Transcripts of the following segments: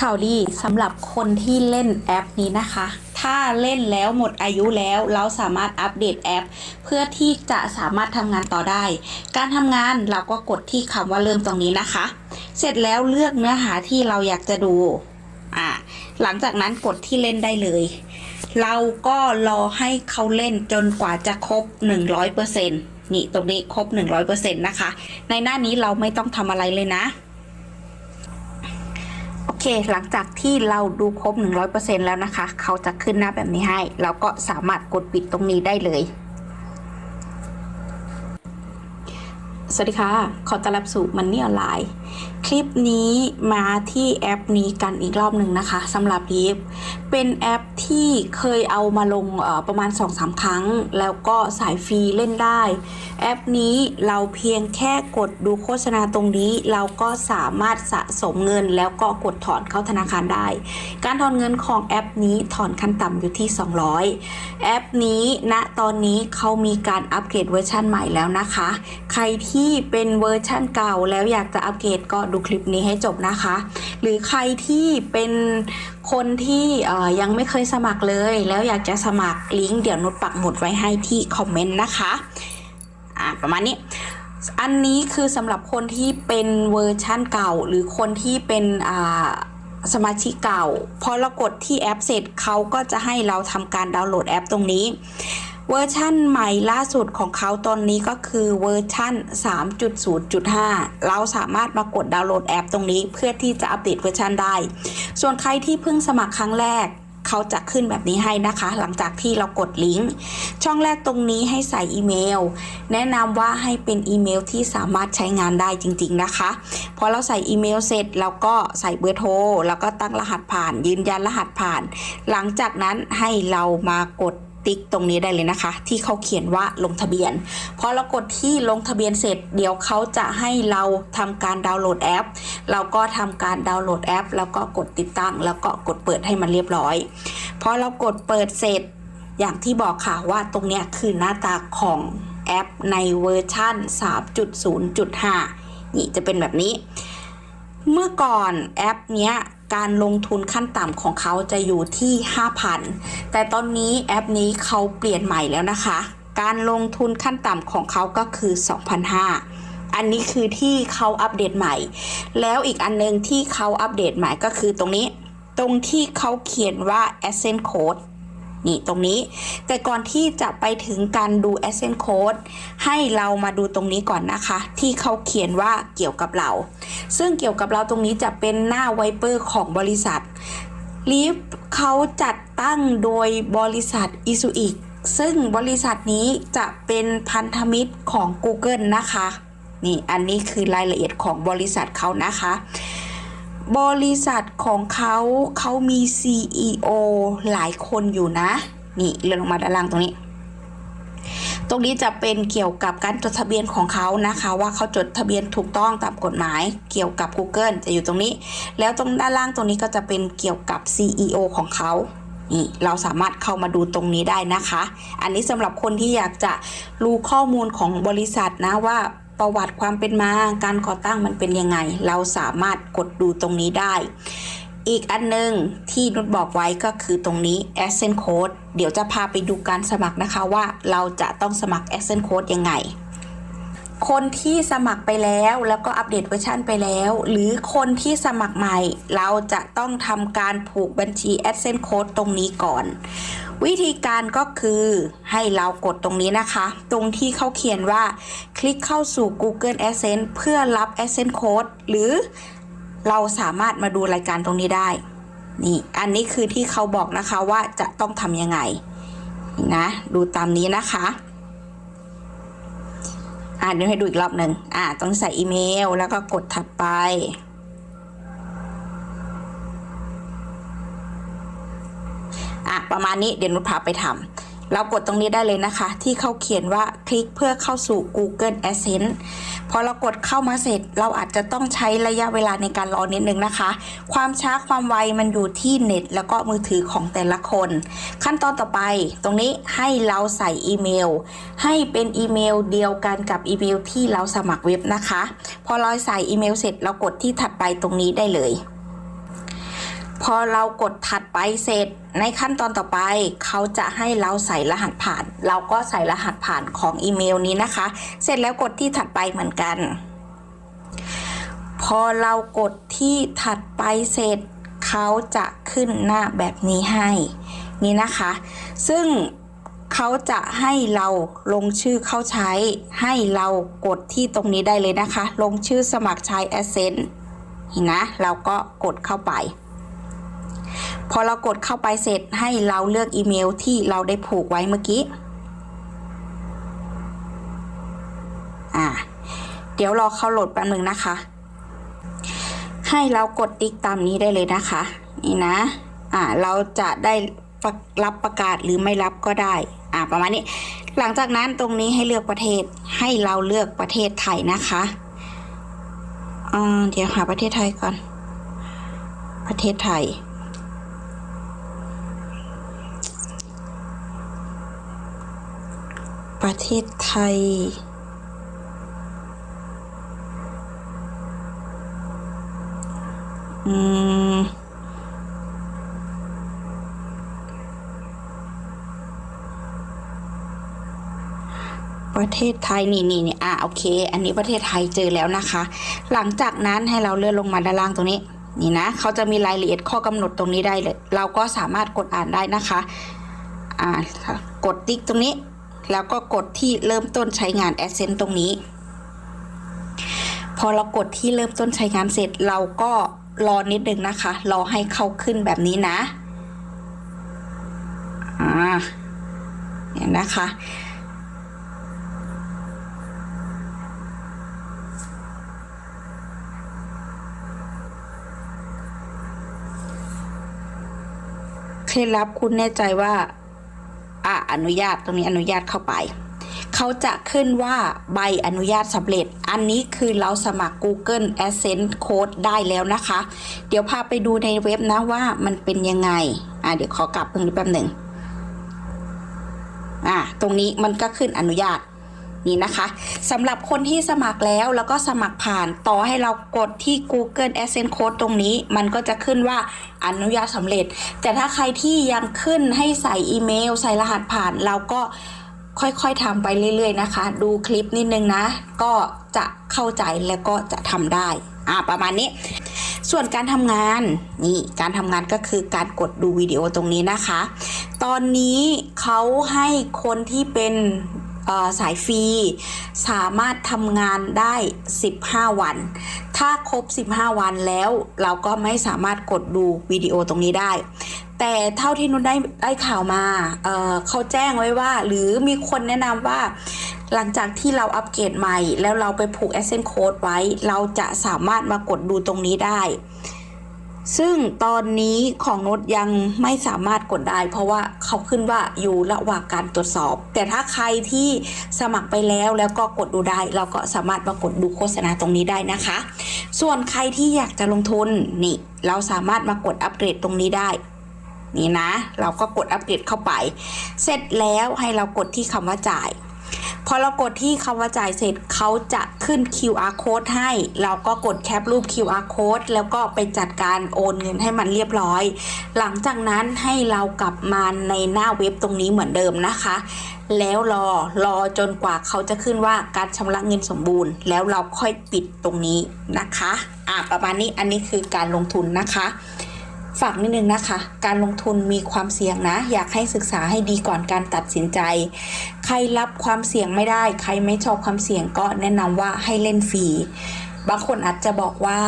ข่าวดีสำหรับคนที่เล่นแอปนี้นะคะ ถ้าเล่นแล้วหมดอายุแล้ว เราสามารถอัปเดตแอป เพื่อที่จะสามารถทำงานต่อได้ การทำงานเราก็กดที่คำว่าเริ่มตรงนี้นะคะ เสร็จแล้วเลือกเนื้อหาที่เราอยากจะดูอ่าหลังจากนั้นกดที่เล่นได้เลย เราก็รอให้เขาเล่นจนกว่าจะครบ 100%นี่ตรงนี้ครบ 100%นะคะ ในหน้านี้เราไม่ต้องทำอะไรเลยนะ เค หลังจากที่เราดูครบ 100%แล้วนะคะ เขาจะขึ้นหน้าแบบนี้ให้ เราก็สามารถกดปิดตรงนี้ได้เลยสวัสดีค่ะ ขอต้อนรับสู่มันนี่ออนไลน์ คลิปนี้มาที่แอปนี้กันอีกรอบหนึ่งนะคะสำหรับลิฟเป็นแอปที่เคยเอามาลงประมาณ 2-3 ครั้ง แล้วก็สายฟรีเล่นได้ แอปนี้เราเพียงแค่กดดูโฆษณาตรงนี้ เราก็สามารถสะสมเงิน แล้วก็กดถอนเข้าธนาคารได้ การถอนเงินของแอปนี้ถอนขั้นต่ำอยู่ที่ 200 แอปนี้ณตอนนี้เขามีการอัปเกรดเวอร์ชันใหม่แล้วนะคะ ใครที่เป็นเวอร์ชันเก่าแล้วอยากจะอัปเกรดก็ดูคลิปนี้ให้จบนะคะ หรือใครที่เป็นคนที่ยังไม่เคยสมัครเลย แล้วอยากจะสมัครลิงก์เดี๋ยวนุชปักหมุดไว้ให้ที่คอมเมนต์นะคะอ่าประมาณนี้อันนี้คือสำหรับคนที่เป็นเวอร์ชั่นเก่า หรือคนที่เป็นสมาชิกเก่า พอเรากดที่แอปเสร็จเขาก็จะให้เราทำการดาวน์โหลดแอปตรงนี้ เวอร์ชั่นใหม่ล่าสุดของเขาตอนนี้ก็คือเวอร์ชั่น 3.0.5 เราสามารถมากดดาวน์โหลดแอปตรงนี้เพื่อที่จะอัปเดตเวอร์ชันได้ ส่วนใครที่เพิ่งสมัครครั้งแรกเขาจะขึ้นแบบนี้ให้นะคะ หลังจากที่เรากดลิงก์ ช่องแรกตรงนี้ให้ใส่อีเมล แนะนำว่าให้เป็นอีเมลที่สามารถใช้งานได้จริง ๆนะคะ พอเราใส่อีเมลเสร็จเราก็ใส่เบอร์โทร แล้วก็ตั้งรหัสผ่าน ยืนยันรหัสผ่าน หลังจากนั้นให้เรามากด ติ๊กตรงนี้ได้เลยนะคะ ที่เขาเขียนว่าลงทะเบียนพอเรากดที่ลงทะเบียนเสร็จ เดี๋ยวเขาจะให้เราทำการดาวน์โหลดแอป เราก็ทำการดาวน์โหลดแอป แล้วก็กดติดตั้ง แล้วก็กดเปิดให้มันเรียบร้อยพอเรากดเปิดเสร็จอย่างที่บอกค่ะว่าตรงนี้คือหน้าตาของแอปในเวอร์ชั่น 3.0.5 นี่จะเป็นแบบนี้ เมื่อก่อนแอปเนี้ย การลงทุนขั้นต่ำของเขาจะอยู่ที่ 5,000 แต่ตอนนี้แอปนี้เขาเปลี่ยนใหม่แล้วนะคะ การลงทุนขั้นต่ำของเขาก็คือ 2,500 อันนี้คือที่เขาอัปเดตใหม่ แล้วอีกอันนึงที่เขาอัปเดตใหม่ก็คือตรงนี้ ตรงที่เขาเขียนว่า Ascent Code นี่ตรงนี้ แต่ก่อนที่จะไปถึงการดู Ascent Code ให้เรามาดูตรงนี้ก่อนนะคะ ที่เขาเขียนว่าเกี่ยวกับเรา ซึ่งเกี่ยวกับเราตรงนี้จะเป็นหน้าไวเปอร์ของบริษัทลีฟเขาจัดตั้งโดยบริษัทอิสุอิซึ่งบริษัทนี้จะเป็นพันธมิตรของ Google นะคะ นี่อันนี้คือรายละเอียดของบริษัทเขานะคะ บริษัทของเขาเขามี CEO หลายคนอยู่นะ นี่เลื่อนลงมาด้านล่างตรงนี้ ตรงนี้จะเป็นเกี่ยวกับการจดทะเบียนของเขานะคะ ว่าเขาจดทะเบียนถูกต้องตามกฎหมายเกี่ยวกับ Google จะอยู่ตรงนี้ แล้วตรงด้านล่างตรงนี้ก็จะเป็นเกี่ยวกับ CEO ของเขานี่เราสามารถเข้ามาดูตรงนี้ได้นะคะ อันนี้สำหรับคนที่อยากจะรู้ข้อมูลของบริษัทนะว่า ประวัติความเป็นมา การก่อตั้งมันเป็นยังไง เราสามารถกดดูตรงนี้ได้ อีกอันหนึงที่นุชบอกไว้ก็คือตรงนี้ Accent Code เดี๋ยวจะพาไปดูการสมัครนะคะว่าเราจะต้องสมัคร Accent Code ยังไงคนที่สมัครไปแล้วแล้วก็อัปเดตเวอร์ชันไปแล้ว หรือคนที่สมัครใหม่ เราจะต้องทำการผูกบัญชี Accent Code ตรงนี้ก่อนวิธีการก็คือให้เรากดตรงนี้นะคะ ตรงที่เขาเขียนว่าคลิกเข้าสู่ Google Adsense เพื่อรับ Adsense Code หรือเราสามารถมาดูรายการตรงนี้ได้ นี่ อันนี้คือที่เขาบอกนะคะว่าจะต้องทำยังไงนะ ดูตามนี้นะคะ อ่านให้ดูอีกรอบหนึ่งอ่า ต้องใส่อีเมล แล้วก็กดถัดไป อะประมาณนี้เดี๋ยวนุชพาไปทำเรากดตรงนี้ได้เลยนะคะ ที่เขาเขียนว่าคลิกเพื่อเข้าสู่ Google Adsense พอเรากดเข้ามาเสร็จเราอาจจะต้องใช้ระยะเวลาในการรอนิดนึงนะคะ ความช้าความไวมันอยู่ที่เน็ต แล้วก็มือถือของแต่ละคน ขั้นตอนต่อไปตรงนี้ให้เราใส่อีเมล ให้เป็นอีเมลเดียวกันกับอีเมลที่เราสมัครเว็บนะคะ พอเราใส่อีเมลเสร็จเรากดที่ถัดไปตรงนี้ได้เลย พอเรากดถัดไปเสร็จ ในขั้นตอนต่อไป เขาจะให้เราใส่รหัสผ่าน เราก็ใส่รหัสผ่านของอีเมลนี้นะคะ เสร็จแล้วกดที่ถัดไปเหมือนกัน พอเรากดที่ถัดไปเสร็จ เขาจะขึ้นหน้าแบบนี้ให้นี่นะคะ ซึ่งเขาจะให้เราลงชื่อเข้าใช้ ให้เรากดที่ตรงนี้ได้เลยนะคะ ลงชื่อสมัครใช้ a s c e n t นะเราก็กดเข้าไป พอเรากดเข้าไปเสร็จให้เราเลือกอีเมลที่เราได้ผูกไว้เมื่อกี้อ่าเดี๋ยวรอเข้าโหลดแป๊บนึงนะคะ ให้เรากดติ๊กตามนี้ได้เลยนะคะ นี่นะอ่าเราจะได้รับประกาศหรือไม่รับก็ได้อ่าประมาณนี้ หลังจากนั้นตรงนี้ให้เลือกประเทศให้เราเลือกประเทศไทยนะคะอ่าเดี๋ยวหาประเทศไทยก่อน ประเทศไทย ประเทศไทย อืม ประเทศไทยนี่นี่นี่อะโอเค อันนี้ประเทศไทยเจอแล้วนะคะ หลังจากนั้นให้เราเลื่อนลงมาด้านล่างตรงนี้ นี่นะเขาจะมีรายละเอียดข้อกำหนดตรงนี้ได้เลย เราก็สามารถกดอ่านได้นะคะ อ่ากดติ๊กตรงนี้ แล้วก็กดที่เริ่มต้นใช้งาน a d s e n s e ตรงนี้ พอเรากดที่เริ่มต้นใช้งานเสร็จ เราก็รอนิดนึงนะคะ รอให้เขาขึ้นแบบนี้นะอ่าเนี่ยนะคะ เคล็ดลับคุณแน่ใจว่า อนุญาตตรงนี้อนุญาตเข้าไป เขาจะขึ้นว่าใบอนุญาตสำเร็จ อันนี้คือเราสมัคร Google a s s e n s e Code ได้แล้วนะคะ เดี๋ยวพาไปดูในเว็บนะว่ามันเป็นยังไง อะเดี๋ยวขอกลับตรงนี้แป๊บหนึ่งอะตรงนี้มันก็ขึ้นอนุญาต นี่นะคะสำหรับคนที่สมัครแล้วแล้วก็สมัครผ่านต่อให้เรากดที่ Google Adsense Code ตรงนี้ มันก็จะขึ้นว่าอนุญาตสำเร็จ แต่ถ้าใครที่ยังขึ้นให้ใส่อีเมล ใส่รหัสผ่าน เราก็ค่อยๆทำไปเรื่อยๆนะคะ ดูคลิปนิดนึงนะ ก็จะเข้าใจแล้วก็จะทำได้อ่าประมาณนี้ ส่วนการทำงานนี่การทำงานก็คือการกดดูวิดีโอตรงนี้นะคะ ตอนนี้เขาให้คนที่เป็น สายฟรีสามารถทำงานได้ 15 วัน ถ้าครบ 15 วันแล้วเราก็ไม่สามารถกดดูวิดีโอตรงนี้ได้ แต่เท่าที่นุชได้ได้ข่าวมาเเขาแจ้งไว้ว่า หรือมีคนแนะนำว่าหลังจากที่เราอัปเกรดใหม่ แล้วเราไปผูก a s c e n t Code ไว้ เราจะสามารถมากดดูตรงนี้ได้ ซึ่งตอนนี้ของนุชยังไม่สามารถกดได้ เพราะว่าเขาขึ้นว่าอยู่ระหว่างการตรวจสอบ แต่ถ้าใครที่สมัครไปแล้วแล้วก็กดดูได้ เราก็สามารถมากดดูโฆษณาตรงนี้ได้นะคะ ส่วนใครที่อยากจะลงทุนนี่ เราสามารถมากดอัปเกรดตรงนี้ได้ นี่นะ เราก็กดอัปเกรดเข้าไป เสร็จแล้วให้เรากดที่คำว่าจ่าย พอเรากดที่คำว่าจ่ายเสร็จเขาจะขึ้น QR code ให้ เราก็กดแคปรูป QR code แล้วก็ไปจัดการโอนเงินให้มันเรียบร้อย หลังจากนั้นให้เรากลับมาในหน้าเว็บตรงนี้เหมือนเดิมนะคะ แล้วรอรอจนกว่าเขาจะขึ้นว่าการชำระเงินสมบูรณ์ แล้วเราค่อยปิดตรงนี้นะคะ อะประมาณนี้อันนี้คือการลงทุนนะคะ ฝากนิดนึงนะคะ การลงทุนมีความเสี่ยงนะ อยากให้ศึกษาให้ดีก่อนการตัดสินใจ ใครรับความเสี่ยงไม่ได้ ใครไม่ชอบความเสี่ยงก็แนะนำว่าให้เล่นฟรี บางคนอาจจะบอกว่า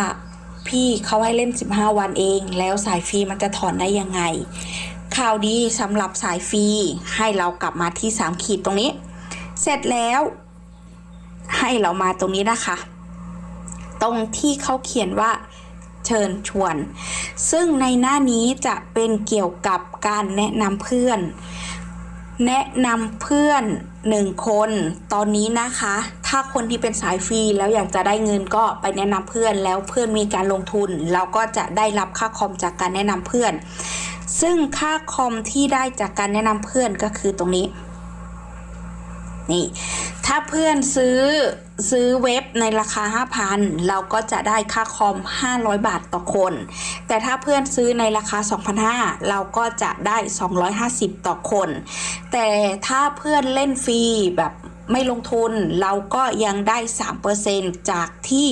พี่เขาให้เล่น 15 วันเอง แล้วสายฟรีมันจะถอนได้ยังไง ข่าวดีสำหรับสายฟรีให้เรากลับมาที่ 3 ขีดตรงนี้ เสร็จแล้ว ให้เรามาตรงนี้นะคะ ตรงที่เขาเขียนว่า เชิญชวน ซึ่งในหน้านี้จะเป็นเกี่ยวกับการแนะนำเพื่อน แนะนำเพื่อนหนึ่งคน ตอนนี้นะคะ ถ้าคนที่เป็นสายฟรีแล้วอยากจะได้เงินก็ไปแนะนำเพื่อนแล้วเพื่อนมีการลงทุน เราก็จะได้รับค่าคอมจากการแนะนำเพื่อน ซึ่งค่าคอมที่ได้จากการแนะนำเพื่อนก็คือตรงนี้ นี่ ถ้าเพื่อนซื้อซื้อเว็บในราคา 5,000 เราก็จะได้ค่าคอม 500 บาทต่อคน แต่ถ้าเพื่อนซื้อในราคา 2,500 เราก็จะได้ 250 ต่อคน แต่ถ้าเพื่อนเล่นฟรีแบบ ไม่ลงทุนเราก็ยังได้ 3%จากที่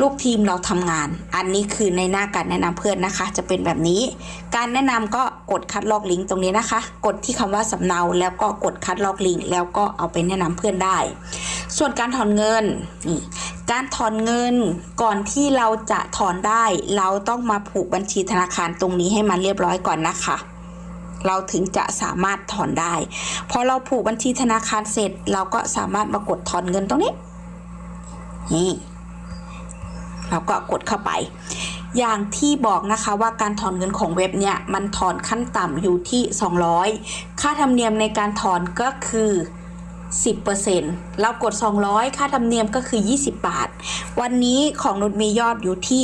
ลูกทีมเราทำงาน อันนี้คือในหน้าการแนะนำเพื่อนนะคะ จะเป็นแบบนี้ การแนะนำก็กดคัดลอกลิงก์ตรงนี้นะคะ กดที่คำว่าสำเนาแล้วก็กดคัดลอกลิงก์แล้วก็เอาไปแนะนำเพื่อนได้ ส่วนการถอนเงินนี่การถอนเงินก่อนที่เราจะถอนได้ เราต้องมาผูกบัญชีธนาคารตรงนี้ให้มันเรียบร้อยก่อนนะคะ เราถึงจะสามารถถอนได้ พอเราผูกบัญชีธนาคารเสร็จ เราก็สามารถมากดถอนเงินตรงนี้ นี่ เราก็กดเข้าไป อย่างที่บอกนะคะว่าการถอนเงินของเว็บเนี่ยมันถอนขั้นต่ำอยู่ที่ 200 ค่าธรรมเนียมในการถอนก็คือ 10%เรากด 200 ค่าธรรมเนียมก็คือ 20 บาท วันนี้ของนุชมียอดอยู่ที่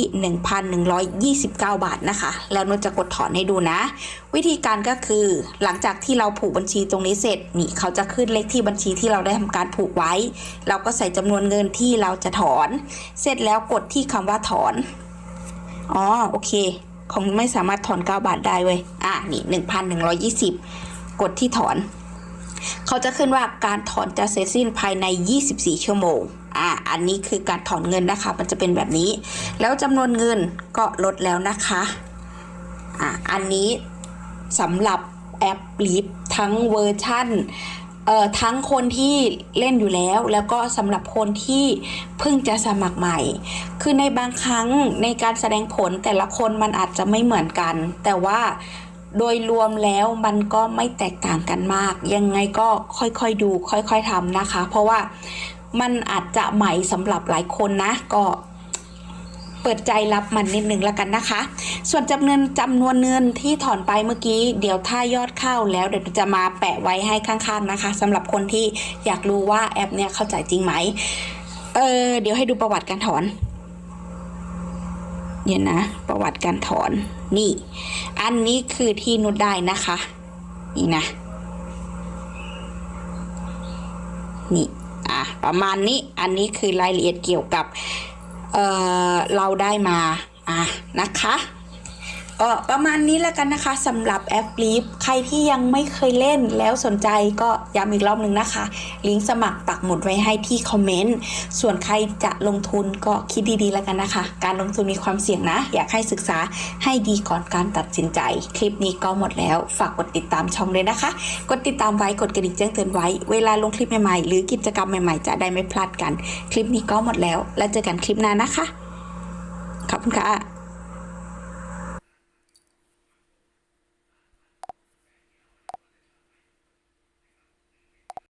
1,129 บาทนะคะ แล้วนุชจะกดถอนให้ดูนะ วิธีการก็คือหลังจากที่เราผูกบัญชีตรงนี้เสร็จนี่เขาจะขึ้นเลขที่บัญชีที่เราได้ทำการผูกไว้ เราก็ใส่จำนวนเงินที่เราจะถอน เสร็จแล้วกดที่คำว่าถอนอ๋อโอเค ของไม่สามารถถอน 9 บาทได้เว้ยอะนี่ 1,120 กดที่ถอน เขาจะขึ้นว่าการถอนจะเสร็จสิ้นภายใน 24 ชั่วโมง อะอันนี้คือการถอนเงินนะคะ มันจะเป็นแบบนี้ แล้วจำนวนเงินก็ลดแล้วนะคะ อะอันนี้สำหรับแอปลิฟทั้งเวอร์ชั่นเอ่อทั้งคนที่เล่นอยู่แล้ว แล้วก็สำหรับคนที่เพิ่งจะสมัครใหม่ คือในบางครั้งในการแสดงผลแต่ละคนมันอาจจะไม่เหมือนกัน แต่ว่า โดยรวมแล้วมันก็ไม่แตกต่างกันมาก ยังไงก็ค่อยๆดู ค่อยๆทำนะคะ เพราะว่ามันอาจจะใหม่สำหรับหลายคนนะ ก็เปิดใจรับมันนิดนึงแล้วกันนะคะ ส่วนจำนวนจำนวนเงินที่ถอนไปเมื่อกี้ เดี๋ยวถ้ายอดเข้าแล้วเดี๋ยวจะมาแปะไว้ให้ข้างๆนะคะสำหรับคนที่อยากรู้ว่าแอปเนี่ยเข้าใจจริงไหม เออเดี๋ยวให้ดูประวัติการถอน เนี่ยนะ ประวัติการถอน นี่ อันนี้คือที่นุดได้นะคะ นี่นะ นี่ อะ ประมาณนี้ อันนี้คือรายละเอียดเกี่ยวกับ เอ่อเราได้มา อะ นะคะ ก็ประมาณนี้แล้วกันนะคะสำหรับแอปลีฟใครที่ยังไม่เคยเล่นแล้วสนใจก็ย้ำอีกรอบหนึ่งนะคะ ลิงก์สมัครปักหมุดไว้ให้ที่คอมเมนต์ ส่วนใครจะลงทุนก็คิดดีๆแล้วกันนะคะ การลงทุนมีความเสี่ยงนะ อยากให้ศึกษาให้ดีก่อนการตัดสินใจ คลิปนี้ก็หมดแล้ว ฝากกดติดตามช่องเลยนะคะ กดติดตามไว้กดกระดิ่งแจ้งเตือนไว้ เวลาลงคลิปใหม่ๆ หรือกิจกรรมใหม่ๆ จะได้ไม่พลาดกัน คลิปนี้ก็หมดแล้ว แล้วเจอกันคลิปหน้านะคะขอบคุณค่ะ